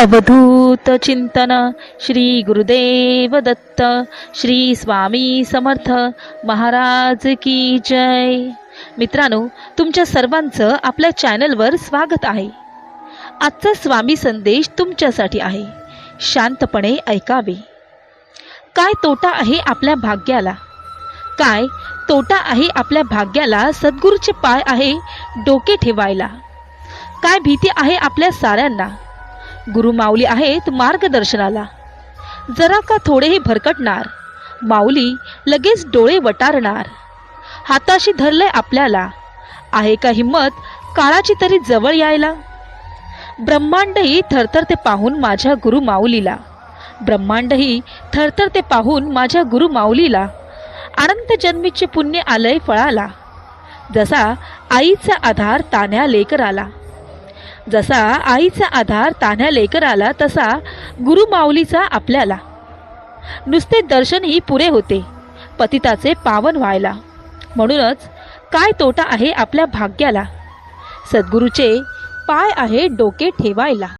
अवधूत चिंतन श्री गुरुदेव दत्त श्री स्वामी समर्थ महाराज की जय. मित्रांनो तुमच्या सर्वांचं आपल्या चॅनलवर स्वागत आहे. आजचा स्वामी संदेश तुमच्यासाठी आहे. शांतपणे ऐकावे. काय तोटा आहे आपल्या भाग्याला? काय तोटा आहे आपल्या भाग्याला सद्गुरूचे पाय आहे डोके ठेवायला? काय भीती आहे आपल्या साऱ्यांना? गुरु माऊली आहेत मार्गदर्शनाला. जरा का थोडेही भरकटणार माऊली लगेच डोळे वटारणार. हाताशी धरलंय आपल्याला आहे का हिंमत काळाची तरी जवळ यायला? ब्रह्मांडही थरथरते पाहून माझ्या गुरु माऊलीला. ब्रह्मांडही थरथरते पाहून माझ्या गुरु माऊलीला. अनंत जन्मीचे पुण्य आलंय फळाला. जसा आईचा आधार तान्या लेकराला. जसा आईचा आधार तान्ह्या लेकराला तसा गुरुमाऊलीचा आपल्याला. नुसते दर्शनही पुरे होते. पतिताचे पावन व्हायला. म्हणूनच काय तोटा आहे आपल्या भाग्याला? सद्गुरूचे पाय आहे डोके ठेवायला.